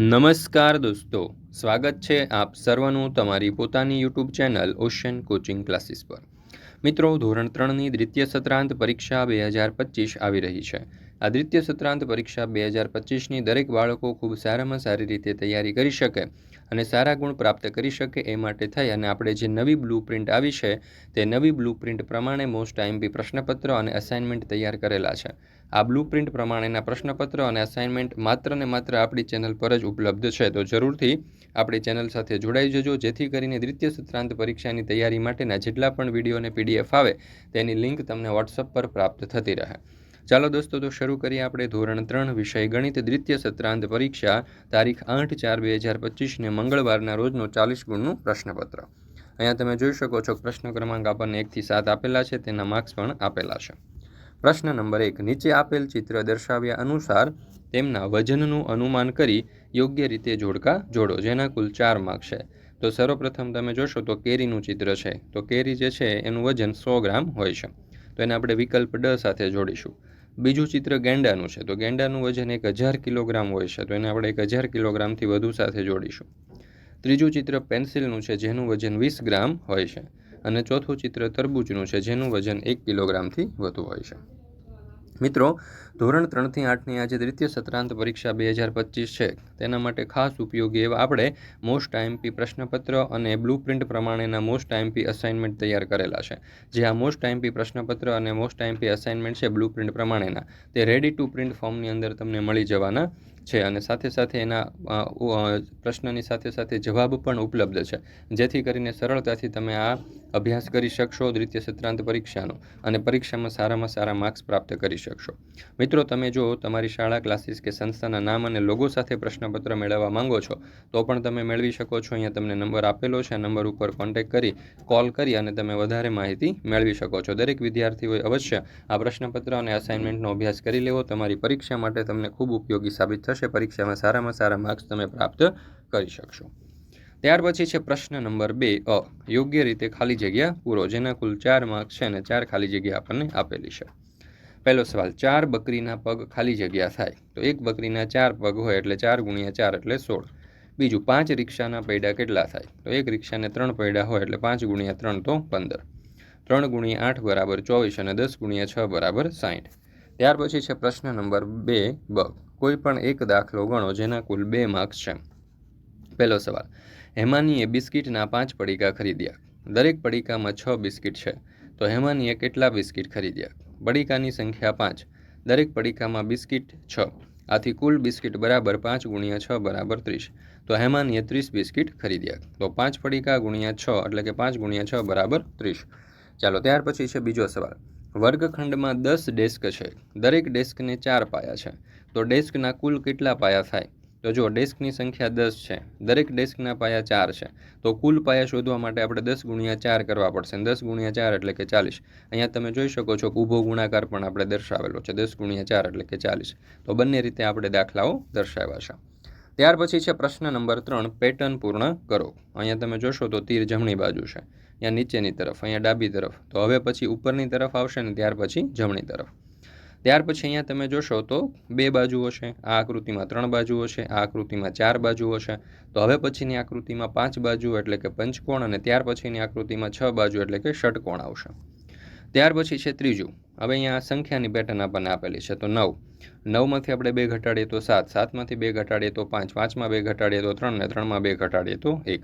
નમસ્કાર દોસ્તો, સ્વાગત છે આપ સર્વનું તમારી પોતાની YouTube channel ocean coaching classes પર. મિત્રો, ધોરણ ત્રણની દ્વિતીય સત્રાંત પરીક્ષા બે હજાર પચીસ આવી રહી છે. આ દ્વિતીય સત્રાંત પરીક્ષા બે હજાર પચીસની દરેક બાળકો ખૂબ સારામાં સારી રીતે તૈયારી કરી શકે અને સારા ગુણ પ્રાપ્ત કરી શકે એ માટે થઈ અને આપણે જે નવી બ્લુ પ્રિન્ટ આવી છે, તે નવી બ્લુ પ્રિન્ટ પ્રમાણે મોસ્ટ આઈએમપી પ્રશ્નપત્ર અને અસાઇનમેન્ટ તૈયાર કરેલા છે. આ બ્લુ પ્રિન્ટ પ્રમાણેના પ્રશ્નપત્ર અને અસાઇનમેન્ટ માત્ર ને માત્ર આપણી ચેનલ પર જ ઉપલબ્ધ છે, તો જરૂરથી આપણી ચેનલ સાથે જોડાઈ જજો, જેથી કરીને દ્વિતીય સત્રાંત પરીક્ષાની તૈયારી માટેના જેટલા પણ વીડિયો અને પીડીએફ આવે, તેની લિંક તમને વોટ્સઅપ પર પ્રાપ્ત થતી રહે. ચાલો દોસ્તો, તો શરૂ કરીએ આપણે ધોરણ ત્રણ વિષય, ગણિત દ્વિતીય સત્રાંત પરીક્ષા, તારીખ આઠ ચાર બે હજાર પચીસને મંગળવારના રોજનો ચાલીસ ગુણનું પ્રશ્નપત્ર. અહીંયા તમે જોઈ શકો છો, પ્રશ્ન ક્રમાંક આપણને એકથી સાત આપેલા છે, તેના માર્ક્સ પણ આપેલા છે. પ્રશ્ન નંબર એક, નીચે આપેલ ચિત્ર દર્શાવ્યા અનુસાર તેમના વજનનું અનુમાન કરી યોગ્ય રીતે જોડકા જોડો, જેના કુલ ચાર માર્ક છે. તો સર્વપ્રથમ તમે જોશો તો કેરીનું ચિત્ર છે. તો કેરી જે છે, એનું વજન સો ગ્રામ હોય છે. તો એને આપણે વિકલ્પ ડ સાથે જોડીશું. બીજું ચિત્ર ગેંડાનું છે. તો ગેંડાનું વજન એક હજાર કિલોગ્રામ હોય છે. તો એને આપણે એક હજાર કિલોગ્રામથી વધુ સાથે જોડીશું. ત્રીજું ચિત્ર પેન્સિલનું છે, જેનું વજન વીસ ગ્રામ હોય છે. અને ચોથું ચિત્ર તરબૂચનું છે, જેનું વજન એક કિલોગ્રામથી વધુ હોય છે. મિત્રો, ધોરણ ત્રણથી આઠની આજે દ્વિતીય સત્રાંત પરીક્ષા બે હજાર પચીસ છે. તેના માટે ખાસ ઉપયોગી એવા આપણે મોસ્ટ આઈએમપી પ્રશ્નપત્ર અને બ્લુ પ્રિન્ટ પ્રમાણેના મોસ્ટ આઈએમપી અસાઇનમેન્ટ તૈયાર કરેલા છે. જે આ મોસ્ટ આઈએમપી પ્રશ્નપત્ર અને મોસ્ટ આઈએમપી અસાઇનમેન્ટ છે બ્લુ પ્રિન્ટ પ્રમાણેના. તે રેડી ટુ પ્રિન્ટ ફોર્મની અંદર તમને મળી જવાના છે અને સાથે સાથે એના પ્રશ્નની સાથે સાથે જવાબ પણ ઉપલબ્ધ છે. જેથી કરીને સરળતાથી તમે આ અભ્યાસ કરી શકશો દ્વિતીય સત્રાંત પરીક્ષાનો અને પરીક્ષામાં સારામાં સારા માર્ક્સ પ્રાપ્ત કરી શકશો. મિત્રો, તમે જો તમારી શાળા ક્લાસીસ કે સંસ્થાના નામ અને લોગો સાથે પ્રશ્નપત્ર મેળવવા માંગો છો, તો પણ તમે મેળવી શકો છો. અહીંયા તમને નંબર આપેલો છે આ નંબર ઉપર કોન્ટેક્ટ કરી કોલ કરી અને તમે વધારે માહિતી મેળવી શકો છો. દરેક વિદ્યાર્થીઓએ અવશ્ય આ પ્રશ્નપત્ર અને અસાઇનમેન્ટનો અભ્યાસ કરી લેવો. તમારી પરીક્ષા માટે તમને ખૂબ ઉપયોગી સાબિત થશે. પરીક્ષામાં સારામાં સારા માર્ક્સ તમે પ્રાપ્ત કરી શકશો. ત્યાર પછી છે પ્રશ્ન નંબર બે, અ, યોગ્ય રીતે ખાલી જગ્યા પૂરો, જેના કુલ ચાર માર્ક્સ છે અને ચાર ખાલી જગ્યા આપણને આપેલી છે. પહેલો સવાલ, ચાર બકરીના પગ ખાલી જગ્યા થાય તો એક બકરીના ચાર પગ હોય એટલે ચાર ગુણ્યા ચાર એટલે સોળ. બીજું, પાંચ રિક્ષાના પૈડા કેટલા થાય તો એક રિક્ષાને ત્રણ પૈડા હોય એટલે પાંચ ગુણ્યા ત્રણ તો પંદર. ત્રણ ગુણ્યા આઠ બરાબર ચોવીસ અને દસ ગુણ્યા છ બરાબર સાઠ ત્યાર પછી છે પ્રશ્ન નંબર બે, બ. કોઈ પણ એક દાખલો ગણો જેના કુલ બે માર્ક્સ છે. પહેલો સવાલ, હેમાનીએ બિસ્કિટના પાંચ પડીકા ખરીદ્યા. દરેક પડીકામાં છ બિસ્કિટ છે તો હેમાનીએ કેટલા બિસ્કિટ ખરીદ્યા? પડીકાની સંખ્યા પાંચ, દરેક પડીકામાં બિસ્કિટ છ. આથી કુલ બિસ્કિટ બરાબર પાંચ ગુણ્યા છ બરાબર ત્રીસ. તો હેમાનીએ ત્રીસ બિસ્કિટ ખરીદ્યા. તો પાંચ પડીકા ગુણ્યા છ એટલે કે પાંચ ગુણ્યા છ બરાબર ત્રીસ. ચાલો, ત્યાર પછી છે બીજો સવાલ. વર્ગખંડમાં દસ ડેસ્ક છે. દરેક ડેસ્કને ચાર પાયા છે. તો ડેસ્કના કુલ કેટલા પાયા થાય? તો જો ડેસ્કની સંખ્યા દસ છે, દરેક ડેસ્કના પાયા ચાર છે, તો કુલ પાયા શોધવા માટે આપણે દસ ગુણ્યા ચાર કરવા પડશે. દસ ગુણ્યા ચાર એટલે કે ચાલીસ. અહીંયા તમે જોઈ શકો છો ઊભો ગુણાકાર પણ આપણે દર્શાવેલો છે, દસ ગુણ્યા ચાર એટલે કે ચાલીસ. તો બંને રીતે આપણે દાખલાઓ દર્શાવ્યા છે. ત્યાર પછી છે પ્રશ્ન નંબર ત્રણ, પેટર્ન પૂર્ણ કરો. અહીંયા તમે જોશો તો તીર જમણી બાજુ છે, અહીંયા નીચેની તરફ, અહીંયા ડાબી તરફ. તો હવે પછી ઉપરની તરફ આવશે ને ત્યાર પછી જમણી તરફ. ત્યાર પછી અહીંયા તમે જોશો તો બે બાજુઓ છે. આ આકૃતિમાં ત્રણ બાજુઓ છે, આ આકૃતિમાં ચાર બાજુઓ છે. તો હવે પછીની આકૃતિમાં પાંચ બાજુ એટલે કે પંચકોણ અને ત્યાર પછીની આકૃતિમાં છ બાજુ એટલે કે ષટકોણ આવશે. ત્યાર પછી છે ત્રીજું. હવે અહીંયા સંખ્યાની પેટર્ન આપણને આપેલી છે તો નવ. નવમાંથી આપણે બે ઘટાડીએ તો સાત. સાતમાંથી બે ઘટાડીએ તો પાંચ. પાંચમાં બે ઘટાડીએ તો ત્રણ ને ત્રણમાં બે ઘટાડીએ તો એક.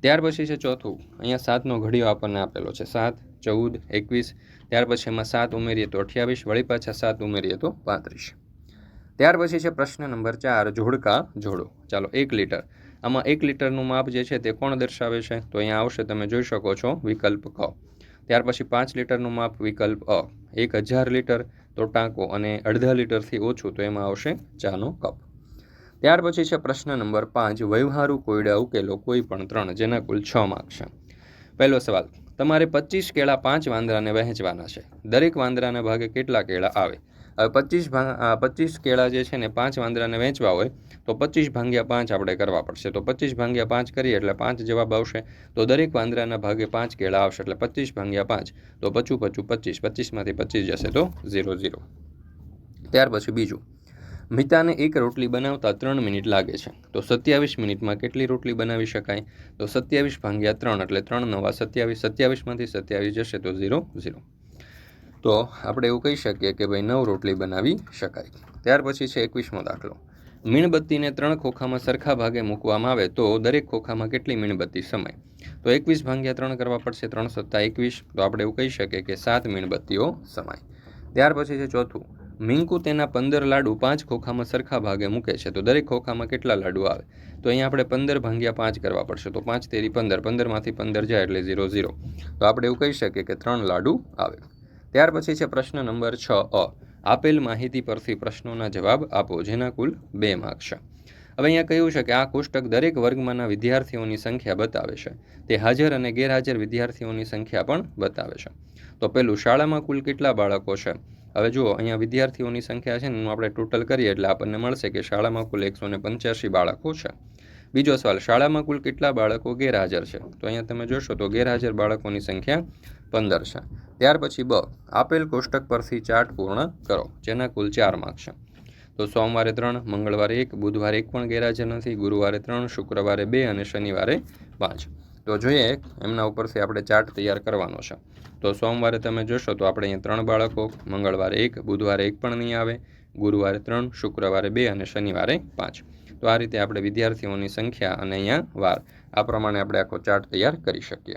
ત્યાર પછી છે ચોથું. અહીંયા સાતનો ઘડિયો આપણને આપેલો છે. સાત, ચૌદ, એકવીસ. ત્યાર પછી એમાં સાત ઉમેરીએ તો અઠ્યાવીસ. વળી પાછા સાત ઉમેરીએ તો પાંત્રીસ. ત્યાર પછી છે પ્રશ્ન નંબર ચાર, જોડકા જોડો. ચાલો, એક લીટર. આમાં એક લીટરનું માપ જે છે તે કોણ દર્શાવે છે? તો અહીંયા આવશે, તમે જોઈ શકો છો, વિકલ્પ ક. ત્યાર પછી પાંચ લીટરનું માપ, વિકલ્પ અ. એક હજાર લીટર તો ટાંકો અને અડધા લીટરથી ઓછું તો એમાં આવશે ચાનો કપ. ત્યાર પછી છે પ્રશ્ન નંબર પાંચ, વ્યવહારુ કોયડા ઉકેલો કોઈ પણ ત્રણ, જેના કુલ છ માર્ક છે. પહેલો સવાલ, તમારે પચીસ કેળા પાંચ વાંદરાને વહેંચવાના છે. દરેક વાંદરાના ભાગે કેટલા કેળા આવે? હવે પચીસ પચીસ કેળા જે છે ને પાંચ વાંદરાને વહેંચવા હોય, તો પચીસ ભાંગ્યા પાંચ આપણે કરવા પડશે. તો પચીસ ભાંગ્યા પાંચ કરીએ એટલે પાંચ જવાબ આવશે. તો દરેક વાંદરાના ભાગે પાંચ કેળા આવશે એટલે પચીસ ભાંગ્યા પાંચ, તો પચું પચું પચીસ પચીસમાંથી પચીસ જશે તો ઝીરો ઝીરો. ત્યાર પછી બીજું મિતાને એક રોટલી બનાવતા ત્રણ મિનિટ લાગે છે. તો સત્યાવીસ મિનિટમાં કેટલી રોટલી બનાવી શકાય? તો સત્યાવીસ ભાંગ્યા ત્રણ એટલે ત્રણ નવા સત્યાવીસ, સત્યાવીસમાંથી સત્યાવીસ જશે તો ઝીરો ઝીરો. તો આપણે એવું કહી શકીએ કે ભાઈ નવ રોટલી બનાવી શકાય. ત્યાર પછી છે એકવીસમો દાખલો. મીણબત્તીને ત્રણ ખોખામાં સરખા ભાગે મૂકવામાં આવે તો દરેક ખોખામાં કેટલી મીણબત્તી સમાય? તો એકવીસ ભાંગ્યા ત્રણ કરવા પડશે ત્રણ સત્તા એકવીસ. તો આપણે એવું કહી શકીએ કે સાત મીણબત્તીઓ સમાય. ત્યાર પછી છે ચોથું. મિંકુ તેના પંદર લાડુ પાંચ ખોખામાં સરખા ભાગે મૂકે છે. તો દરેક ખોખામાં કેટલા લાડુ આવે? તો અહીંયા આપણે પંદર ભાંગ્યા પાંચ કરવા પડશે. તો પાંચ તેરી પંદર. પંદરમાંથી પંદર જાય એટલે ઝીરો ઝીરો. તો આપણે એવું કહી શકીએ કે ત્રણ લાડુ આવે. ત્યાર પછી છે પ્રશ્ન નંબર છ અ. આપેલ માહિતી પરથી પ્રશ્નોના જવાબ આપો, જેના કુલ બે માર્ક છે. હવે અહીંયા કહ્યું છે કે આ કોષ્ટક દરેક વર્ગમાંના વિદ્યાર્થીઓની સંખ્યા બતાવે છે. તે હાજર અને ગેરહાજર વિદ્યાર્થીઓની સંખ્યા પણ બતાવે છે. તો પેલું શાળામાં કુલ કેટલા બાળકો છે? હવે જુઓ, અહીંયા વિદ્યાર્થીઓની સંખ્યા છે ને એનું આપણે ટોટલ કરીએ એટલે આપણને મળશે કે શાળામાં કુલ એકસો ને પંચ્યાસી બાળકો છે. બીજો સવાલ, શાળામાં કુલ કેટલા બાળકો ગેરહાજર છે? તો અહીંયા તમે જોશો તો ગેરહાજર બાળકોની સંખ્યા પંદર છે. ત્યાર પછી બ, આપેલ કોષ્ટક પરથી ચાર્ટ પૂર્ણ કરો, જેના કુલ ચાર માર્ક છે. તો સોમવારે ત્રણ, મંગળવારે એક, બુધવારે એક પણ ગેરહાજર નથી, ગુરુવારે ત્રણ, શુક્રવારે બે અને શનિવારે પાંચ. તો જોઈએ, એમના ઉપરથી આપણે ચાર્ટ તૈયાર કરવાનો છે. તો સોમવારે તમે જોશો તો આપણે અહીંયા ત્રણ બાળકો, મંગળવારે એક, બુધવારે એક પણ નહીં આવે, ગુરુવારે ત્રણ, શુક્રવારે બે અને શનિવારે પાંચ. તો આ રીતે આપણે વિદ્યાર્થીઓની સંખ્યા અને અહીંયા વાર. આ પ્રમાણે આપણે આખો ચાર્ટ તૈયાર કરી શકીએ.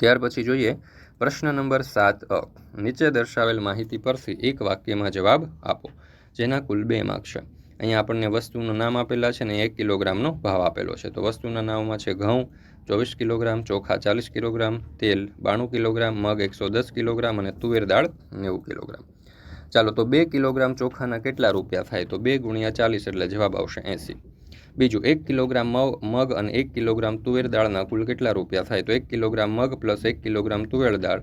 ત્યાર પછી જોઈએ, પ્રશ્ન નંબર સાત અ. નીચે દર્શાવેલ માહિતી પરથી એક વાક્યમાં જવાબ આપો, જેના કુલ બે માર્ક છે. અહીંયા આપણને વસ્તુનું નામ આપેલા છે ને એક કિલોગ્રામનો ભાવ આપેલો છે. તો વસ્તુના નામમાં છે ઘઉં ચોવીસ કિલોગ્રામ ચોખા ચાલીસ કિલોગ્રામ, તેલ બાણું કિલોગ્રામ, મગ એકસો દસ કિલોગ્રામ અને તુવેર દાળ નેવું કિલોગ્રામ. ચાલો તો બે કિલોગ્રામ ચોખાના કેટલા રૂપિયા થાય? તો બે ગુણ્યા ચાલીસ એટલે જવાબ આવશે એંસી. બીજું, એક કિલોગ્રામ મગ મગ અને એક કિલોગ્રામ તુવેર દાળના કુલ કેટલા રૂપિયા થાય? તો એક કિલોગ્રામ મગ પ્લસ એક કિલોગ્રામ તુવેર દાળ.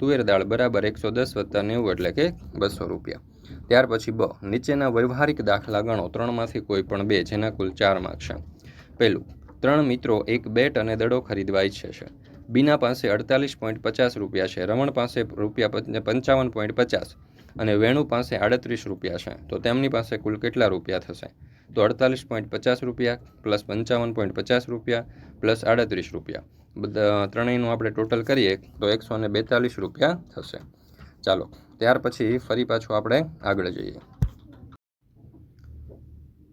તુવેર દાળ બરાબર એકસો દસ વત્તા નેવું એટલે કે બસો રૂપિયા. ત્યાર પછી બ, નીચેના વ્યવહારિક દાખલા ગણો. ત્રણમાંથી કોઈ પણ બે, જેના કુલ ચાર માર્ક છે. પહેલું ત્રણ મિત્રો એક બેટ અને દડો ખરીદવા ઈચ્છે છે. બીના પાસે અડતાલીસ પોઈન્ટ પચાસ રૂપિયા છે, રમણ પાસે રૂપિયા પંચાવન પોઈન્ટ પચાસ અને વેણુ પાસે આડત્રીસ રૂપિયા છે, તો તેમની પાસે કુલ કેટલા રૂપિયા થશે? તો અડતાલીસ પોઈન્ટ પચાસ રૂપિયા પ્લસ પંચાવન પોઈન્ટ પચાસ રૂપિયા પ્લસ આડત્રીસ રૂપિયા. બધા, ત્રણેયનું આપણે ટોટલ કરીએ તો એકસો ને બેતાલીસ રૂપિયા થશે. ચાલો, ત્યાર પછી ફરી પાછું આપણે આગળ જઈએ.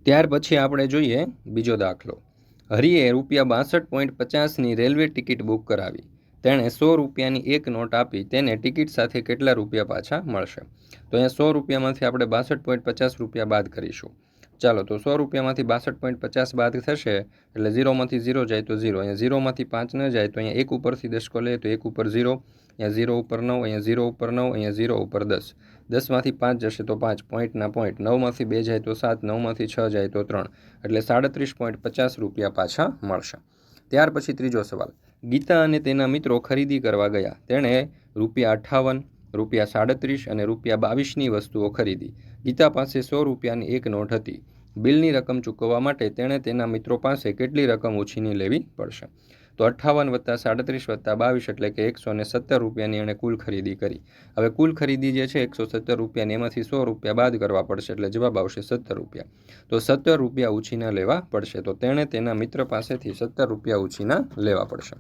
ત્યાર પછી આપણે જોઈએ બીજો દાખલો. હરિએ રૂપિયા બાસઠ પોઈન્ટ પચાસની રેલવે ટિકિટ બુક કરાવી. તેણે સો રૂપિયાની એક નોટ આપી તેને ટિકિટ સાથે કેટલા રૂપિયા પાછા મળશે? તો અહીંયા સો રૂપિયામાંથી આપણે બાસઠ પોઈન્ટ પચાસ રૂપિયા બાદ કરીશું. ચાલો, તો સો રૂપિયામાંથી બાસઠ પોઈન્ટ પચાસ બાદ થશે, એટલે ઝીરોમાંથી ઝીરો જાય તો ઝીરો. અહીંયા ઝીરોમાંથી પાંચ ન જાય તો અહીંયા એક ઉપરથી દશકો લે તો એક ઉપર ઝીરો. અહીંયા ઝીરો ઉપર નવ, અહીંયા ઝીરો ઉપર નવ, અહીંયા ઝીરો ઉપર દસ. દસમાંથી પાંચ જશે તો પાંચ પોઈન્ટના પોઈન્ટ નવમાંથી બે જાય તો સાત, નવમાંથી છ જાય તો ત્રણ. એટલે સાડત્રીસ પોઈન્ટ પચાસ રૂપિયા પાછા મળશે. ત્યાર પછી ત્રીજો સવાલ. ગીતા અને તેના મિત્રો ખરીદી કરવા ગયા. તેણે રૂપિયા અઠ્ઠાવન રૂપિયા સાડત્રીસ અને રૂપિયા બાવીસની વસ્તુઓ ખરીદી. ગીતા પાસે સો રૂપિયાની એક નોટ હતી. બિલની રકમ ચૂકવવા માટે તેણે તેના મિત્રો પાસે કેટલી રકમ ઉછીની લેવી પડશે? તો અઠ્ઠાવન વત્તા સાડત્રીસ વત્તા બાવીસ એટલે કે એકસો ને સત્તર રૂપિયાની એણે કુલ ખરીદી કરી. હવે કુલ ખરીદી જે છે એકસો સત્તર રૂપિયાની એમાંથી સો રૂપિયા બાદ કરવા પડશે એટલે જવાબ આવશે સત્તર રૂપિયા. તો સત્તર રૂપિયા ઉછીના લેવા પડશે. તો તેણે તેના મિત્ર પાસેથી સત્તર રૂપિયા ઉછીના લેવા પડશે.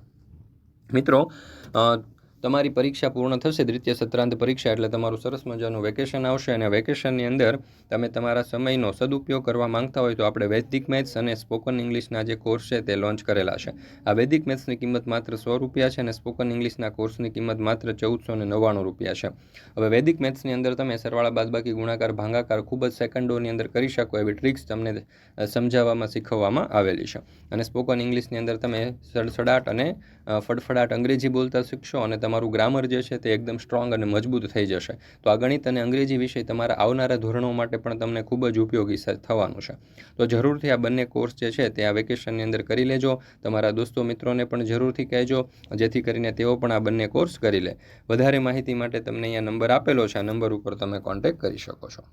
મિત્રો તમારી પરીક્ષા પૂર્ણ થશે, દ્વિતીય સત્રાંત પરીક્ષા, એટલે તમારું સરસ મજાનું વેકેશન આવશે અને વેકેશનની અંદર તમે તમારા સમયનો સદુપયોગ કરવા માંગતા હોય તો આપણે વૈદિક મેથ્સ અને સ્પોકન ઇંગ્લિશના જે કોર્સ છે તે લોન્ચ કરેલા છે. આ વૈદિક મેથ્સની કિંમત માત્ર સો રૂપિયા છે અને સ્પોકન ઇંગ્લિશના કોર્સની કિંમત માત્ર ચૌદસો ને નવ્વાણું રૂપિયા છે. હવે વૈદિક મેથ્સની અંદર તમે સરવાળા, બાદબાકી, ગુણાકાર, ભાંગાકાર ખૂબ જ સેકન્ડોની અંદર કરી શકો એવી ટ્રિક્સ તમને સમજાવવામાં, શીખવવામાં આવેલી છે. અને સ્પોકન ઇંગ્લિશની અંદર તમે સડસડાટ અને ફડફડાટ અંગ્રેજી બોલતા શીખશો અને તમારું ગ્રામર જે છે તે એકદમ સ્ટ્રોંગ અને મજબૂત થઈ જશે. તો આ ગણિત અને અંગ્રેજી વિષય તમારા આવનારા ધોરણો માટે પણ તમને ખૂબ જ ઉપયોગી થવાનું છે. તો જરૂરથી આ બંને કોર્સ જે છે તે આ વેકેશનની અંદર કરી લેજો. તમારા દોસ્તો મિત્રોને પણ જરૂરથી કહેજો, જેથી કરીને તેઓ પણ આ બંને કોર્સ કરી લે. વધારે માહિતી માટે તમને અહીંયા નંબર આપેલો છે. આ નંબર ઉપર તમે કોન્ટેક્ટ કરી શકો છો.